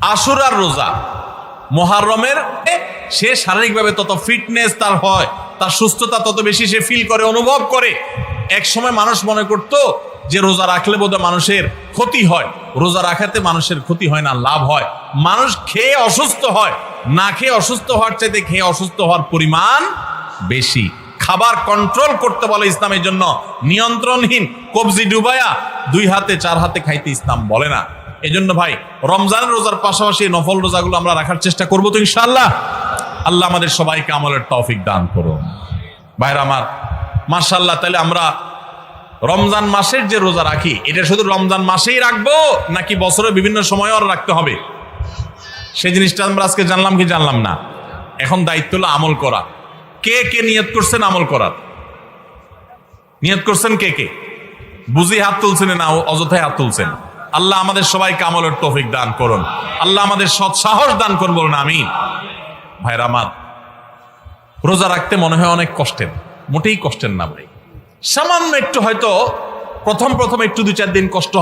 আশুরার রোজা। মহারমের সে শারীরিকভাবে তত ফিটনেস তার হয়, তার সুস্থতা তত বেশি সে ফিল করে, অনুভব করে। এক সময় মানুষ মনে করত যে রোজা রাখলে বোধহয় মানুষের ক্ষতি হয়। রোজা রাখাতে মানুষের ক্ষতি হয় না, লাভ হয়। মানুষ খেয়ে অসুস্থ হয়। না খেয়ে অসুস্থ হওয়ার চাইতে খেয়ে অসুস্থ হওয়ার পরিমাণ বেশি। খাবার কন্ট্রোল করতে বলে ইসলামের জন্য নিয়ন্ত্রণহীন কবজি ডুবায়া দুই হাতে, চার হাতে খাইতে ইসলাম বলে না। এজন্য ভাই রমজানের রোজার পাশাপাশি নফল রোজাগুলো আমরা রাখার চেষ্টা করব তো ইনশাল্লাহ আল্লাহ আমাদের সবাইকে আমলের তৌফিক দান করুন। ভাইরা আমার মার্শাল্লাহ তাহলে আমরা রমজান মাসের যে রোজা রাখি, এটা শুধু রমজান মাসেই রাখব, নাকি বছরের বিভিন্ন সময় আর রাখতে হবে? সেই জিনিসটা আমরা আজকে জানলাম কি জানলাম না। এখন দায়িত্ব হলো আমল করা। কে কে নিয়ত করছেন আমল করার? নিয়ত করছেন কে কে? বুঝি হাত তুলছেন না অযথায় হাত তুলছেন। আল্লাহ আমাদের সবাইকে আমলের তৌফিক দান করুন। আল্লাহ আমাদের সৎ সাহস দান করুন বলুন আমি ভাইরা আমার, রোজা রাখতে মনে হয় অনেক কষ্টের, মোটেই কষ্টের না ভাই। সামান্য একটু হয়তো প্রথম প্রথম একটু দু চার দিন কষ্ট